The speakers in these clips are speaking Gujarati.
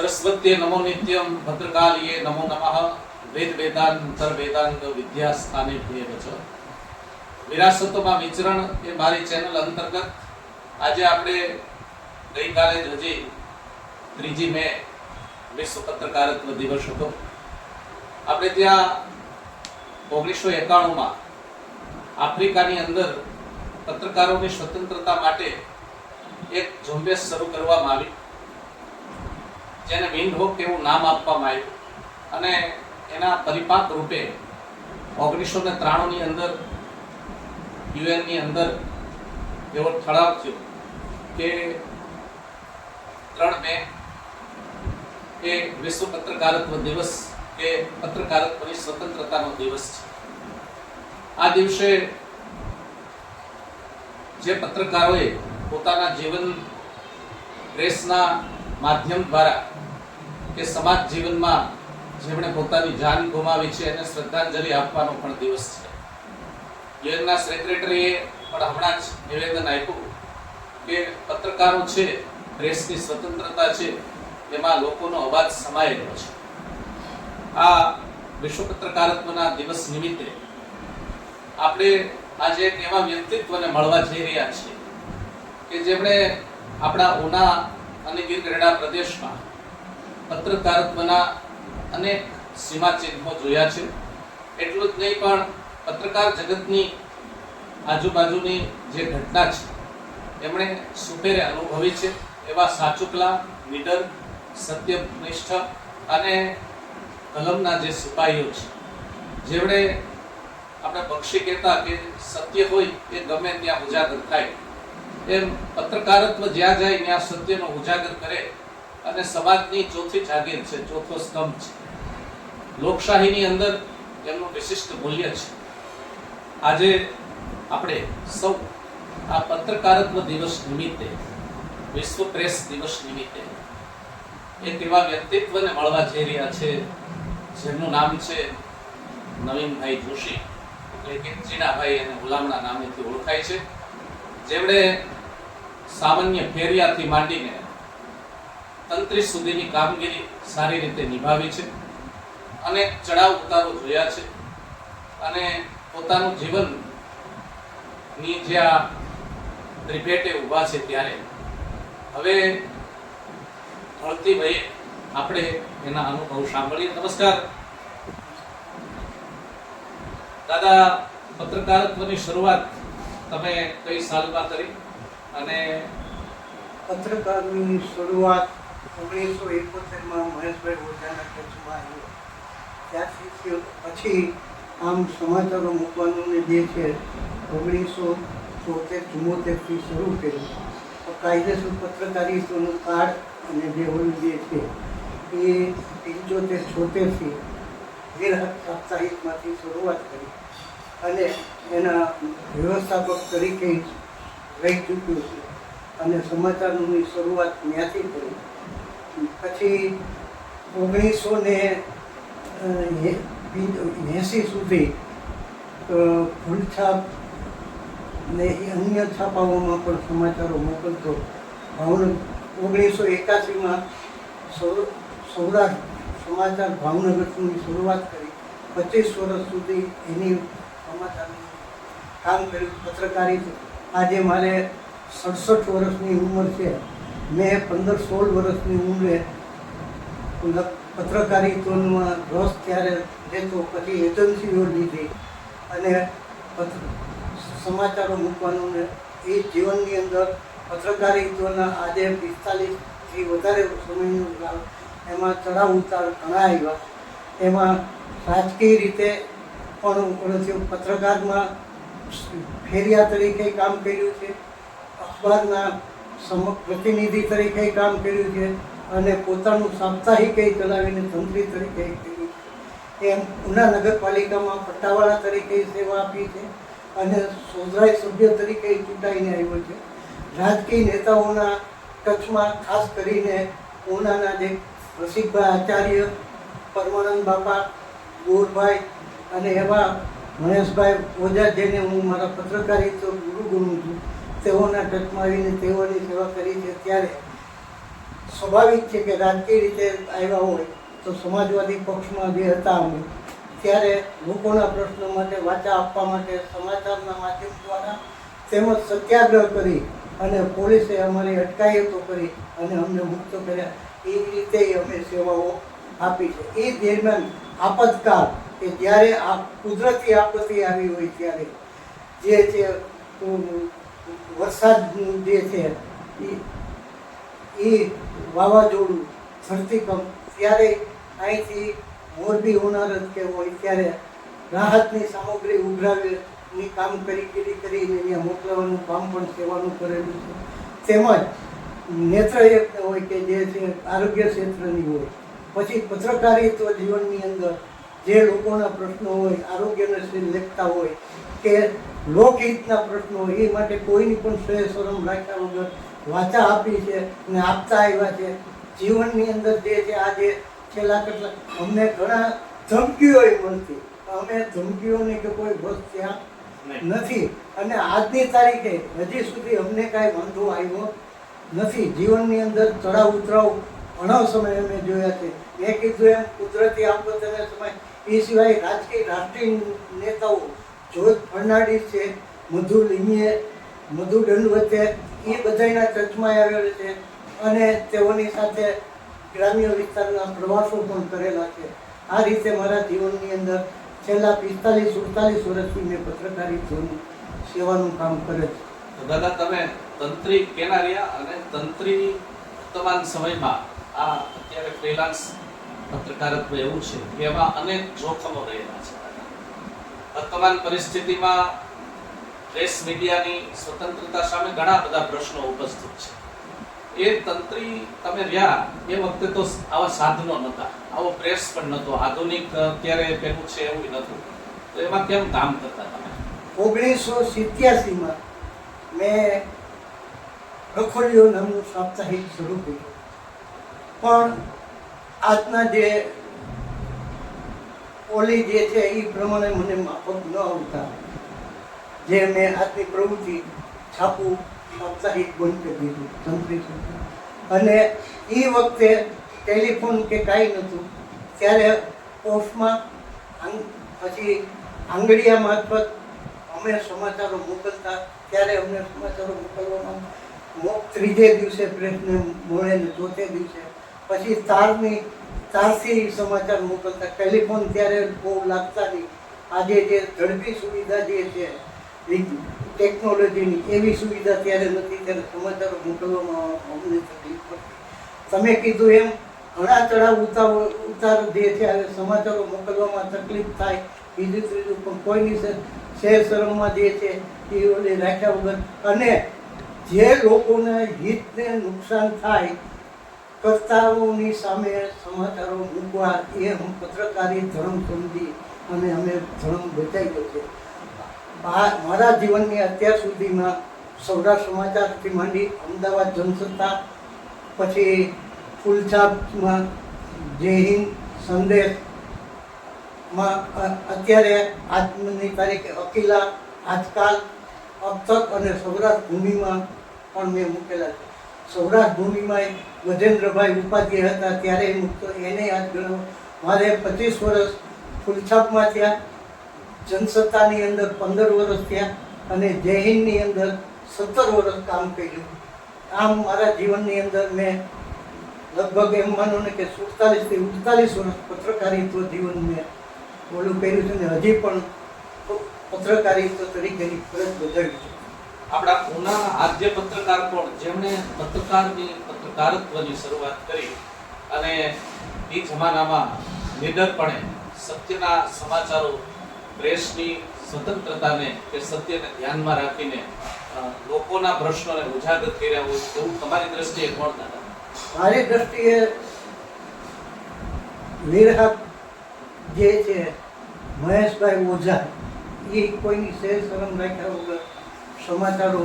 સરસ્વત્યે નમો નિત્યમ ભદ્રકાલીએ નમો નમઃ વેદ વેદાંતર વેદાંગ વિદ્યા સ્થાને પ્રિય વચ વિરાસતોમાં વિચરણ એ મારી ચેનલ અંતર્ગત આજે આપણે ગઈકાલે જ હજી ત્રીજી મે વિશ્વ પત્રકારત્વ દિવસ હતો. આપણે ત્યાં ઓગણીસો એકાણુંમાં આફ્રિકાની અંદર પત્રકારોની સ્વતંત્રતા માટે એક ઝુંબેશ શરૂ કરવામાં આવી. જેને વિન્ડહોક એવું નામ આપવામાં આવ્યું. અને એના પરિપાક રૂપે ઓગણીસો ને ત્રાણુંની અંદર યુએનની અંદર એવો ઠરાવ થયો કે ત્રણ મે એ વિશ્વ પત્રકારત્વ દિવસ કે પત્રકારત્વની સ્વતંત્રતાનો દિવસ છે. આ દિવસે જે પત્રકારોએ પોતાના જીવન પ્રેસના માધ્યમ દ્વારા કે સમાજ જીવનમાં જેમણે પોતાની જાન ગુમાવી છે એને શ્રદ્ધાંજલિ આપવાનો પણ દિવસ છે. યુએનના સેક્રેટરીએ પણ હમણાં જ નિવેદન આપ્યું કે પત્રકારો છે, પ્રેસની સ્વતંત્રતા છે, એમાં લોકોનો અવાજ સમાયેલો છે. આ વિશ્વ પત્રકારત્વના દિવસ નિમિત્તે આપણે આજે એક એવા વ્યક્તિત્વને મળવા જઈ રહ્યા છીએ કે જેમણે આપણા ઉના અને ગીર ગઢડા પ્રદેશમાં પત્રકારત્વના અનેક સીમાચિહ્નો જોયા છે. એટલું જ નહીં પણ પત્રકાર જગતની આજુબાજુની જે ઘટના છે, એમણે સુપેરે અનુભવી છે. એવા સાચુકલા, નીડર, સત્યનિષ્ઠ અને કલમના જે સિપાહીઓ છે. જેમણે આપણે પક્ષી કહેતા કે સત્ય હોય એ ગમે ત્યાં ઉજાગર થાય. એમ પત્રકારત્વ જ્યાં જાય ત્યાં સત્યનો ઉજાગર કરે અને સમાજની ચોથી જાગીર છે, ચોથો સ્તંભ છે. લોકશાહીની અંદર એમનું વિશિષ્ટ મૂલ્ય છે. આજે આપણે સૌ આ પત્રકારત્વ દિવસ નિમિત્તે, વિશ્વ પ્રેસ દિવસ નિમિત્તે એક એવા વ્યક્તિત્વને મળવા જઈ રહ્યા છે, જેમનું નામ છે નવીનભાઈ જોશી. એટલે કે ચીનાભાઈ અને ગુલામના નામેથી ઓળખાય છે. જેમણે સામાન્ય ફેરિયાથી માંડીને તંત્રી સુધીની કામગીરી સારી રીતે નિભાવી છે અને ચડાવ ઉતારો જોયા છે અને પોતાનું જીવનની જે આ ત્રિભેટે ઊભા છે ત્યારે હવે ધરતીભાઈ આપણે એના અનુભવ સાંભળીએ. નમસ્કાર. દાદા, પત્રકારત્વની શરૂઆત તમે કઈ સાલમાં કરી? અને પત્રકારની શરૂઆત ઓગણીસો એકોતેરમાં મહેશભાઈ ઓઝાના કચ્છમાં આવ્યો ત્યારથી પછી આમ સમાચારો મૂકવાનું જે છે ઓગણીસો ચોતેર ચુમ્મોતેરથી શરૂ કર્યું. કાયદેસર પત્રકારિતાનું કાર્ડ અને જે હોય જે છે એ પંચોતેર છોતેરથી વીર સાપ્તાહિકમાંથી શરૂઆત કરી. અને એના વ્યવસ્થાપક તરીકે રહી ચૂક્યું છે. અને સમાચારોની શરૂઆત ત્યાંથી કરી. પછી ઓગણીસો ને એંસી સુધી ભૂલછાપ ને અન્ય છાપાઓમાં પણ સમાચારો મોકલતો. ભાવનગર ઓગણીસો એકાસીમાં સૌરાષ્ટ્ર સમાચાર ભાવનગરની શરૂઆત કરી. પચીસ વર્ષ સુધી એની સમાચારનું કામ કર્યું પત્રકારી આજે મારે સડસઠ વર્ષની ઉંમર છે. મેં પંદર સોળ વર્ષની ઉંમરે પત્રકારિત્વમાં રસ ત્યારે લેતો પછી એજન્સીઓ લીધી અને પત્ર, સમાચારો મૂકવાનું ને એ જીવનની અંદર પત્રકારિત્વના આજે પિસ્તાલીસથી વધારે સમયનું એમાં ચડાવ ઉતાર ઘણા આવ્યા. એમાં રાજકીય રીતે પણ ઓલું થયું પત્રકારમાં ફેરિયા તરીકે કામ કર્યું છે. અખબારના સમ પ્રતિનિધિ તરીકે કામ કર્યું છે અને પોતાનું સાપ્તાહિક ચલાવીને તંત્રી તરીકે કર્યું છે. એમ ઉના નગરપાલિકામાં પટ્ટાવાળા તરીકે સેવા આપી છે અને સોજરાઈ સભ્ય તરીકે ચૂંટાઈને આવ્યો છે. રાજકીય નેતાઓના કચ્છમાં ખાસ કરીને ઉનાના જે રસિકભાઈ આચાર્ય પરમાનંદ બાપા, ગોરભાઈ અને એવા મહેશભાઈ ઓઝા જેને હું મારા પત્રકારિતા ગુરુ ગણું છું, તેઓના ટચમાં આવીને તેઓની સેવા કરી છે. ત્યારે સ્વાભાવિક છે કે રાજકીય રીતે આવ્યા હોય તો સમાજવાદી પક્ષમાં જે હતા અમે, ત્યારે લોકોના પ્રશ્નો માટે વાચા આપવા માટે સમાચારના માધ્યમ દ્વારા તેમજ સત્યાગ્રહ કરી અને પોલીસે અમારી અટકાયતો કરી અને અમને મુક્ત કર્યા. એવી રીતે અમે સેવાઓ આપી છે. એ દરમિયાન આપતકાળ કે જ્યારે આ કુદરતી આપત્તિ આવી હોય ત્યારે જે છે વરસાદ જે છે એ વાવાઝોડું ધરતીકંપ ત્યારે અહીંથી મોરબી હોનારત કે હોય ત્યારે રાહતની સામગ્રી ઉઘરાવીની કામ કરી કરી કરીને અહીંયા મોકલવાનું, કામ પણ સેવાનું કરેલું છે. તેમજ નેત્રયજ્ઞ હોય કે જે છે આરોગ્ય ક્ષેત્રની હોય. પછી પત્રકારિત્વ જીવનની અંદર જે લોકોના પ્રશ્નો હોય આરોગ્યને લેખતા હોય કે લોકહિતના પ્રશ્નો હોય એ માટે કોઈની પણ શ્રેય શરમ રાખ્યા વગર વાચા આપી છે અને આપતા આવ્યા છે. જીવનની અંદર જે છે આજે છેલ્લા કેટલા અમને ઘણા ધમકીઓ મળતી. અમે ધમકીઓને કે કોઈ વસ્ત ત્યાં નથી. અને આજની તારીખે હજી સુધી અમને કાંઈ વાંધો આવ્યો નથી. જીવનની અંદર ચડાવ ઉતરાવ ઘણા સમય અમે જોયા છે. મેં કીધું એમ કુદરતી આફતના સમય એ સિવાય રાજકીય રાષ્ટ્રીય નેતાઓ જ્યોત ફર્નાન્ડિસ છે, મધુ લિંગીએ મધુ દંડવતે એ બધાના ચર્ચમાં આવેલ છે અને તેઓની સાથે ગ્રામ્ય વિસ્તારના પ્રવાસો પણ કરેલા છે. આ રીતે મારા જીવનની અંદર છેલ્લા પિસ્તાલીસ, સુડતાલીસ વર્ષથી મેં પત્રકારિત્વનું સેવાનું કામ કરે છે. દાદા, તમે તંત્રી કેના અને તંત્રી વર્તમાન સમયમાં આ અત્યારે ફ્રીલાન્સ પત્રકારત્વ એવું છે કે એમાં અનેક જોખમો રહેલા છે. વર્તમાન પરિસ્થિતિમાં પ્રેસ મીડિયાની સ્વતંત્રતા સામે ઘણા બધા પ્રશ્નો ઉપસ્થિત છે. એ તંત્રી તમે રહ્યા એ વખતે તો આવા સાધનો નહોતા. આવો પ્રેસ પણ નહોતો. આધુનિક અત્યારે પેલું છે એવું નહોતું. તો એમાં કેમ કામ કરતા તમે? ઓગણીસો સિત્યાસીમાં મેં રખોલીઓ નામનું સાપ્તાહિક શરૂ કર્યું પણ આજના જે ઓલી જે છે એ પ્રમાણે મને માફક ન આવતા. જે મેં આજની પ્રવૃત્તિ છાપું, સાપ્તાહિક બંધ કરી દીધું સંતરી. અને એ વખતે ટેલિફોન કે કાંઈ નહોતું. ત્યારે ઓફમાં પછી આંગળીયા મારફત અમે સમાચારો મોકલતા, ત્યારે અમને સમાચારો મોકલવામાં ત્રીજે દિવસે પ્રેસને મળે ને ચોથે દિવસે. પછી તારની તારથી સમાચાર મોકલતા ટેલિફોન ત્યારે બહુ લાગતા નહીં. આજે જે ઝડપી સુવિધા જે છે ટેકનોલોજીની, એવી સુવિધા ત્યારે નથી, ત્યારે સમાચારો મોકલવામાં અમને તકલીફ પડતી. તમે કીધું એમ, ઘણા ચડાવ ઉતાર ઉતાર જે છે અને સમાચારો મોકલવામાં તકલીફ થાય. બીજું ત્રીજું પણ કોઈની શેર શરમમાં જે છે, એ રાખ્યા વગર. અને જે લોકોને હિતને નુકસાન થાય કર્તાઓની સામે સમાચારો મૂકવા એ હું પત્રકારી ધર્મ સમજી અને અમે ધર્મ બચાવ્યો છે મારા જીવનની અત્યાર સુધીમાં સૌરાષ્ટ્ર સમાચારથી માંડી અમદાવાદ જનસત્તા, પછી ફૂલછાપમાં જય હિન્દ, સંદેશમાં અત્યારે આજની તારીખે અકીલા, આજકાલ અબતક અને સૌરાષ્ટ્ર ભૂમિમાં પણ મેં મૂકેલા છે. સૌરાષ્ટ્ર ભૂમિમાં ગજેન્દ્રભાઈ ઉપાધ્યાય હતા, ત્યારે મુક્ત એને યાદ ગણો મારે પચીસ વર્ષ ફૂલછાપમાં થયા, જનસત્તાની અંદર પંદર વર્ષ થયા અને જય હિન્દની અંદર સત્તર વર્ષ કામ કર્યું. આમ મારા જીવનની અંદર મેં લગભગ એમ માનો ને કે સુડતાલીસથી ઉડતાલીસ વર્ષ પત્રકારિત્વ જીવન મેં ઓલું કર્યું છે ને હજી પણ પત્રકારિત્વ તરીકેની ફરજ બજાવી છે. આપણા ઉનાના આદ્ય પત્રકાર કોણ? જેમણે પત્રકારની પત્રકારત્વની શરૂઆત કરી અને એ જમાનામાં નિડરપણે સત્યના સમાચારો, પ્રેસની સ્વતંત્રતાને કે સત્યને ધ્યાનમાં રાખીને લોકોના પ્રશ્નોને ઉજાગર કર્યા હોય એવું તમારી દ્રષ્ટિએ કોણ દાદા મારી દ્રષ્ટિએ નિરહક જે છે મહેશભાઈ ઓઝા એ કોઈની શેર શરમ રાખ્યા વગર સમાચારો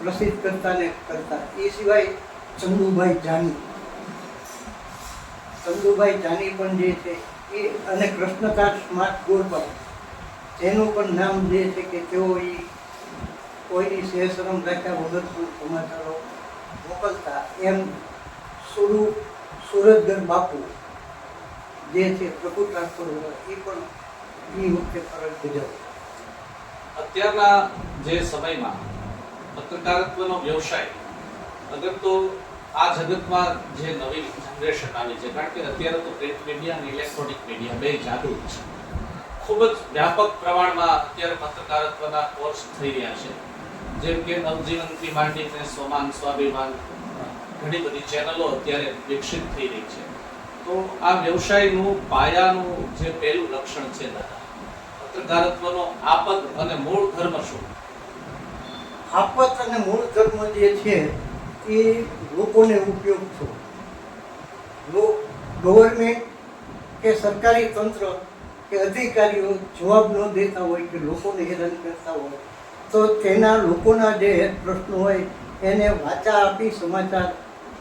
પ્રસિદ્ધ કરતા ને કરતા. એ સિવાય ચંદુભાઈ જાની. ચંદુભાઈ જાની પણ જે છે એ અને કૃષ્ણકાંત સ્માર્ટ ગોળપર જેનું પણ નામ જે છે કે તેઓ એ કોઈની શેર શરમ રાખ્યા વગર પણ સમાચારો મોકલતા એમ સુરુ સુરતગર બાપુ જે છે પ્રભુ ટ્રાન્સફર એ પણ એ વખતે ફરજ બજાવ્યો અત્યારના જે સમયમાં પત્રકારત્વનો વ્યવસાય, અગર તો આ જગતમાં જે નવી જનરેશન આવી છે, કારણ કે અત્યારે તો પ્રિન્ટ મીડિયા અને ઇલેક્ટ્રોનિક મીડિયા બે જાગૃત છે. ખૂબ જ વ્યાપક પ્રમાણમાં અત્યારે પત્રકારત્વના કોર્સ થઈ રહ્યા છે. જેમ કે નવજીવનથી માંડીને સ્વમાન સ્વાભિમાન, ઘણી બધી ચેનલો અત્યારે વિકસિત થઈ રહી છે. તો આ વ્યવસાયનું પાયાનું જે પહેલું લક્ષણ છે દાદા પત્રકારત્વનો આપત અને મૂળ ધર્મ શું? આપત અને મૂળ ધર્મ જે છે, એ લોકોને ઉપયોગ છે લો ગવર્મેન્ટ કે સરકારી તંત્ર કે અધિકારીઓ જવાબ ન દેતા હોય કે લોકોને હેરાન કરતા હોય, તો તેના લોકોના જે પ્રશ્નો હોય, એને વાચા આપી સમાચાર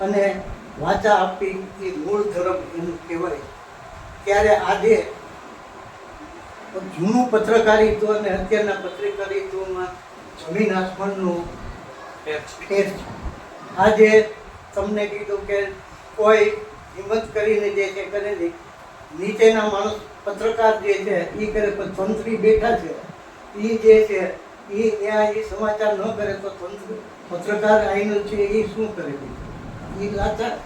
અને વાચા આપી એ મૂળ ધર્મ એનું કહેવાય. ત્યારે આજે જૂનું પત્રકારિત્વ અને અત્યારના પત્રકારિત્વમાં જમીન આસમાનનો ફેર. આજે તમને કીધું કે કોઈ હિંમત કરીને જે છે કરે નીચેના માણસ પત્રકાર જે છે એ કરે પણ તંત્રી બેઠા છે. એ જે છે એ ત્યાં એ સમાચાર ન કરે તો તંત્ર પત્રકાર આઈનો છે એ શું કરે? એ લાચાર?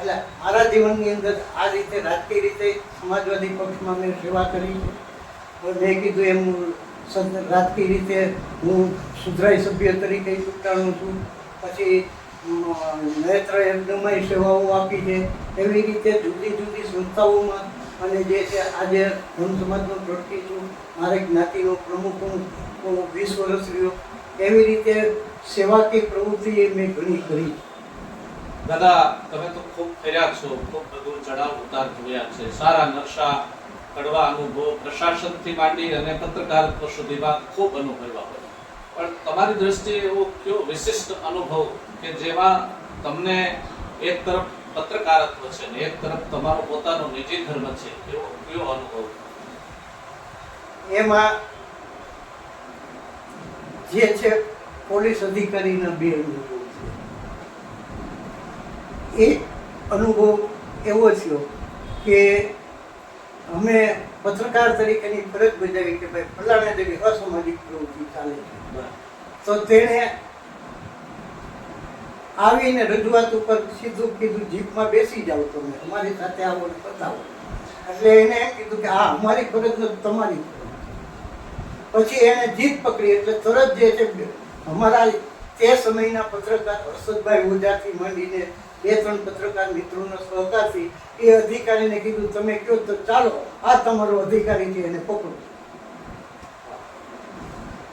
એટલે મારા જીવનની અંદર આ રીતે રાજકીય રીતે સમાજવાદી પક્ષમાં મેં સેવા કરી છે. મેં કીધું એમ રાજકીય રીતે હું સુધરાઈ સભ્ય તરીકે ચૂંટાણું છું. પછી નેત્ર યજ્ઞમાં સેવાઓ આપી છે. એવી રીતે જુદી જુદી સંસ્થાઓમાં અને જે છે આજે હું સમાજનો પ્રગતિ છું. મારે જ્ઞાતિનો પ્રમુખ હું વીસ વર્ષ રહ્યો. એવી રીતે સેવાકીય પ્રવૃત્તિ મેં ઘણી કરી છે. દાદા, તમે તો ખૂબ ફેર્યા છો, ખૂબ બધું ચડાવ ઉતાર જોયા છે. સારા નકશા કડવા અનુભવ પ્રશાસનથી માંડી અને પત્રકારત્વ સુધીમાં ખૂબ અનુભવ્યા હોય પણ તમારી દ્રષ્ટિએ એવો કયો વિશિષ્ટ અનુભવ કે જેમાં તમને એક તરફ પત્રકારત્વ છે ને એક તરફ તમારો પોતાનો નિજી ધર્મ છે? એવો કયો અનુભવ? એમાં જે છે, પોલીસ અધિકારીના બે અનુભવ. એક અનુભવ એવો થયો કે અમે પત્રકાર તરીકેની ફરજ બજાવી કે ભાઈ ફલાણા જેવી અસામાજિક પ્રવૃત્તિ ચાલે છે. તો તેણે આવીને રજૂઆત ઉપર સીધું કીધું જીપમાં બેસી જાઓ તમે, અમારી સાથે આવો ને બતાવો એટલે એને કીધું કે આ અમારી ફરજ નથી, તમારી પછી એને જીત પકડી, એટલે તરત જે છે, અમારા તે સમયના પત્રકાર હર્ષદભાઈ ઓઝાથી માંડીને બે ત્રણ પત્રકાર મિત્રોનો સહકારથી એ અધિકારીને કીધું તમે કહો તો ચાલો આ તમારો અધિકારી છે એને પકડો.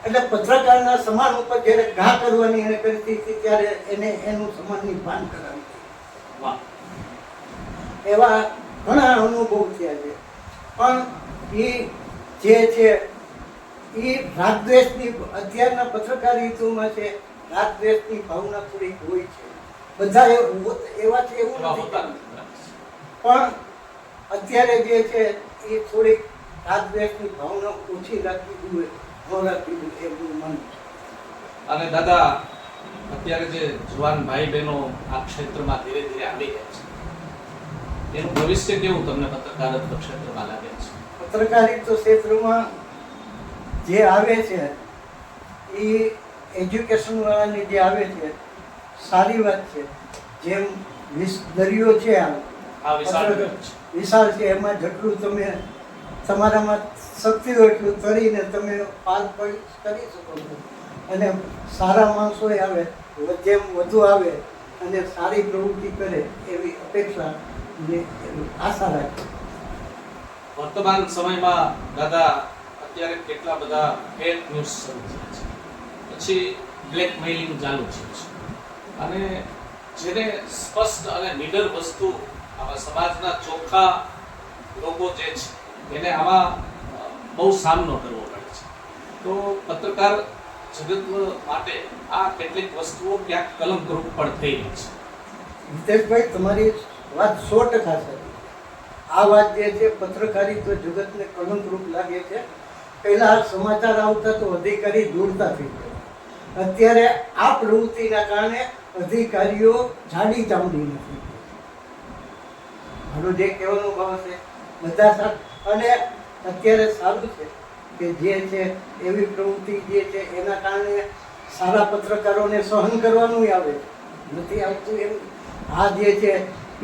એટલે પત્રકારના સમાન ઉપર જ્યારે ઘા કરવાની એને કરતી હતી ત્યારે એને એનું સમાનની ભાન કરાવી વાહ. એવા ઘણા અનુભવ થયા છે. પણ એ જે છે એ રાગદ્વેષની અત્યારના પત્રકારિત્વમાં છે રાગદ્વેષની ભાવના થોડીક હોય છે. બધા એવ- છે એવું નથી. પણ અત્યારે જે છે એ થોડીક રાગદ્વેષની ભાવના ઓછી રાખી જોઈએ ન રાખવી જોઈએ એવું મન અને દાદા અત્યારે જે જુવાન ભાઈ બહેનો આ ક્ષેત્રમાં ધીરે ધીરે આવી ગયા છે. એનું ભવિષ્ય કેવું તમને પત્રકારત્વ ક્ષેત્રમાં લાગે છે? પત્રકારિત્વ ક્ષેત્રમાં જે આવે છે એ એજ્યુકેશન વાળાની જે આવે છે સારી વાત છે. જેમ દરિયો છે આ આ વિશાળ છે. એમાં જેટલું તમે તમારામાં શક્તિ હોય એટલું કરીને તમે પાર કરી શકો છો. અને સારા માણસો આવે જેમ વધુ આવે અને સારી પ્રવૃત્તિ કરે એવી અપેક્ષા આશા રાખે. વર્તમાન સમયમાં દાદા અત્યારે કેટલા બધા ફેક ન્યૂઝ શરૂ થયા છે. પછી બ્લેકમેલિંગ ચાલુ છે. અને જેને સ્પષ્ટ અને નિડર વસ્તુ આવા સમાજના ચોખ્ખા લોકો જે છે, એને આમાં બહુ સામનો કરવો પડે છે. તો પત્રકાર જગત માટે આ કેટલીક વસ્તુઓ ક્યાંક કલંકરૂપ પણ થઈ રહી છે. હિતેશભાઈ, તમારી વાત સો ટકા છે આ વાત જે છે, પત્રકારિત્વ જગતને કલંકરૂપ લાગે છે. પહેલા સમાચાર આવતા તો અધિકારી દૂરતા થઈ ગયા. અત્યારે આ પ્રવૃત્તિના કારણે અધિકારીઓ જાડી ચામડી નથી. મારો જે કહેવાનો ભાવ છે બધા અને અત્યારે સારું છે કે જે છે, એવી પ્રવૃત્તિ જે છે, એના કારણે સારા પત્રકારોને સહન કરવાનું આવે. નથી આવતું એમ. આ જે છે,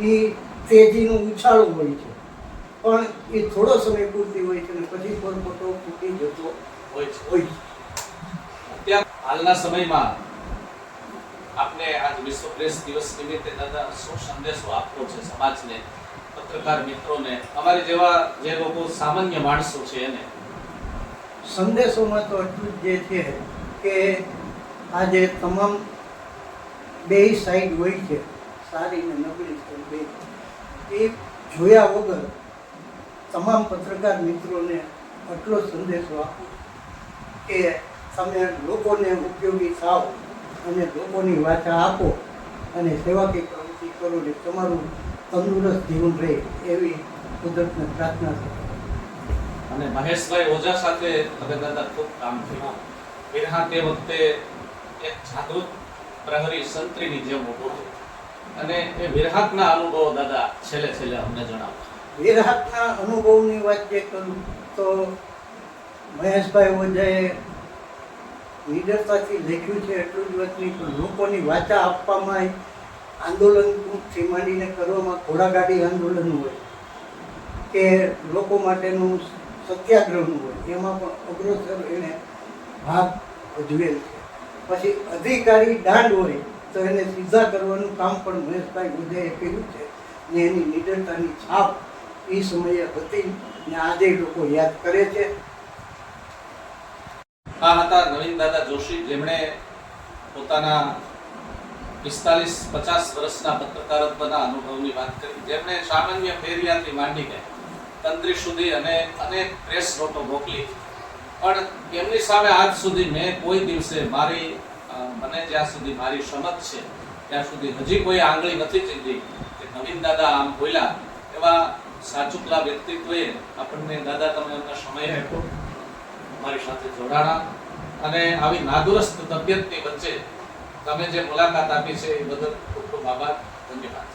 એ તેજીનું ઉછાળો હોય છે. પણ એ થોડો સમય પૂરતી હોય છે અને પછી પરપોટો તૂટી જતો હોય છે. હોય છે હાલના સમયમાં આપને આજ વિશ્વ પ્રેસ દિવસ નિમિત્તે દાદા શું સંદેશો આપવો છે સમાજને, પત્રકાર મિત્રોને, અમારે જેવા જે લોકો સામાન્ય માણસો છે એને? સંદેશોમાં તો એટલું જ જે છે કે આજે તમામ બે સાઈડ હોય છે, સારી ને નબળી સાઈડ બે, એ જોયા વગર તમામ પત્રકાર મિત્રોને આટલો સંદેશો આપો કે તમે લોકોને ઉપયોગી થાઓ. અને લોકોની વાચા આપો અને સેવાકી પ્રવૃત્તિ કરો ને તમારું તંદુરસ્ત જીવન રહે એવી કુદરતને પ્રાર્થના છે. અને મહેશભાઈ ઓઝા સાથે હવે દાદા ખૂબ કામ થયું વિરહા તે વખતે એક જાગૃત પ્રહરી સંત્રીની જેમ ઊભો અને એ વિરહાતના અનુભવો દાદા છેલ્લે છેલ્લે અમને જણાવો. વિરહાતના અનુભવની વાત જે કરું તો મહેશભાઈ ઓઝાએ નિડરતાથી લખ્યું છે, એટલું જ નહીં પણ લોકોની વાચા આપવામાં આંદોલનથી માંડીને કરવામાં ઘોડાગાડી આંદોલન હોય, કે લોકો માટેનું સત્યાગ્રહનું હોય, એમાં પણ અગ્રસર એને ભાગ ભજવેલ છે. પછી અધિકારી દાંડ હોય, તો એને સીધા કરવાનું કામ પણ મહેશભાઈ ઓઝાએ કર્યું છે, ને એની નિડરતાની છાપ એ સમયે હતી ને આજે લોકો યાદ કરે છે. આ હતા નવીન દાદા જોશી. જેમણે પોતાના પિસ્તાલીસ, પચાસ વર્ષના પત્રકારત્વના અનુભવની વાત કરી. જેમણે સામાન્ય ફેરિયાથી માંડીને તંત્રી સુધી અને અનેક પ્રેસ નોટો મોકલી. પણ એમની સામે આજ સુધી મેં કોઈ દિવસે મારી મને જ્યાં સુધી મારી સમજ છે, ત્યાં સુધી હજી કોઈ આંગળી નથી ચીંધી કે નવીન દાદા આમ બોલ્યા. એવા સાચુકલા વ્યક્તિત્વએ આપણને, દાદા, તમે એમના સમય આપ્યો. મારી સાથે જોડાણા. અને આવી નાદુરસ્ત તબિયતની વચ્ચે તમે જે મુલાકાત આપી છે એ બદલ ખૂબ ખૂબ આભાર. ધન્યવાદ.